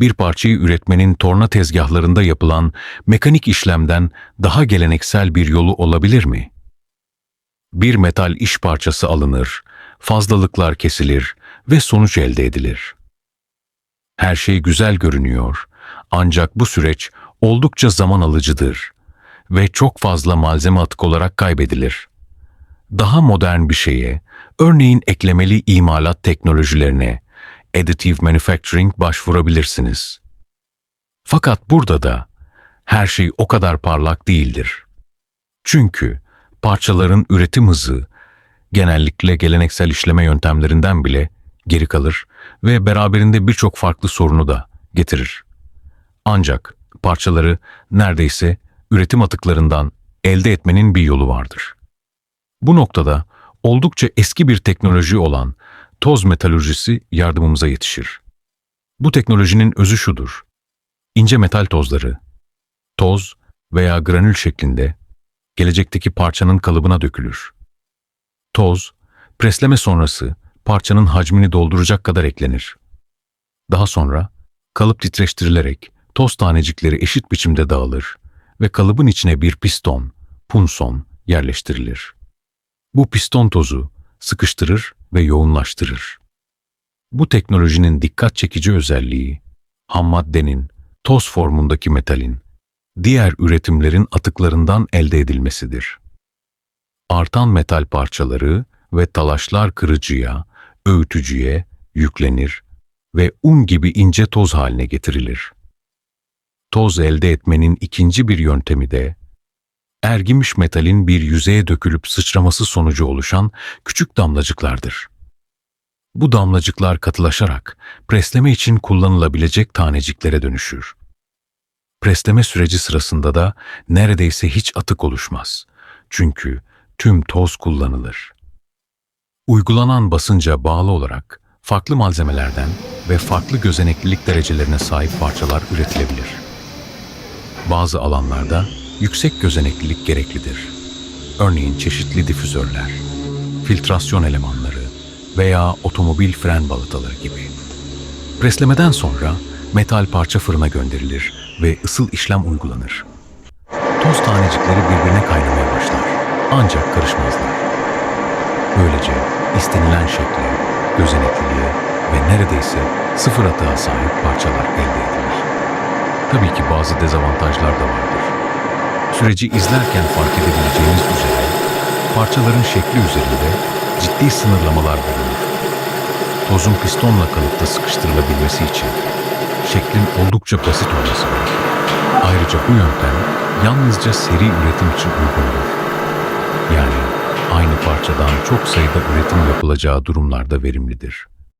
bir parçayı üretmenin torna tezgahlarında yapılan mekanik işlemden daha geleneksel bir yolu olabilir mi? Bir metal iş parçası alınır, fazlalıklar kesilir ve sonuç elde edilir. Her şey güzel görünüyor ancak bu süreç oldukça zaman alıcıdır ve çok fazla malzeme atık olarak kaybedilir. Daha modern bir şeye, örneğin eklemeli imalat teknolojilerine, additive manufacturing başvurabilirsiniz. Fakat burada da her şey o kadar parlak değildir. Çünkü parçaların üretim hızı genellikle geleneksel işleme yöntemlerinden bile geri kalır ve beraberinde birçok farklı sorunu da getirir. Ancak parçaları neredeyse üretim atıklarından elde etmenin bir yolu vardır. Bu noktada oldukça eski bir teknoloji olan toz metalürjisi yardımımıza yetişir. Bu teknolojinin özü şudur. İnce metal tozları, toz veya granül şeklinde gelecekteki parçanın kalıbına dökülür. Toz, presleme sonrası parçanın hacmini dolduracak kadar eklenir. Daha sonra kalıp titreştirilerek toz tanecikleri eşit biçimde dağılır ve kalıbın içine bir piston, punson yerleştirilir. Bu piston tozu sıkıştırır ve yoğunlaştırır. Bu teknolojinin dikkat çekici özelliği, ham maddenin, toz formundaki metalin, diğer üretimlerin atıklarından elde edilmesidir. Artan metal parçaları ve talaşlar kırıcıya, öğütücüye yüklenir ve un gibi ince toz haline getirilir. Toz elde etmenin ikinci bir yöntemi de, ergimiş metalin bir yüzeye dökülüp sıçraması sonucu oluşan küçük damlacıklardır. Bu damlacıklar katılaşarak presleme için kullanılabilecek taneciklere dönüşür. Presleme süreci sırasında da neredeyse hiç atık oluşmaz. Çünkü tüm toz kullanılır. Uygulanan basınca bağlı olarak farklı malzemelerden ve farklı gözeneklilik derecelerine sahip parçalar üretilebilir. Bazı alanlarda yüksek gözeneklilik gereklidir. Örneğin çeşitli difüzörler, filtrasyon elemanları veya otomobil fren balataları gibi. Preslemeden sonra metal parça fırına gönderilir ve ısıl işlem uygulanır. Toz tanecikleri birbirine kaynamaya başlar ancak karışmazlar. Böylece istenilen şekle, gözenekliliğe ve neredeyse sıfır atığa sahip parçalar elde edilir. Tabii ki bazı dezavantajlar da vardır. Süreci izlerken fark edebileceğiniz üzere parçaların şekli üzerinde ciddi sınırlamalar bulunur. Tozun pistonla kalıpta sıkıştırılabilmesi için şeklin oldukça basit olması gerekir. Ayrıca bu yöntem yalnızca seri üretim için uygundur. Yani aynı parçadan çok sayıda üretim yapılacağı durumlarda verimlidir.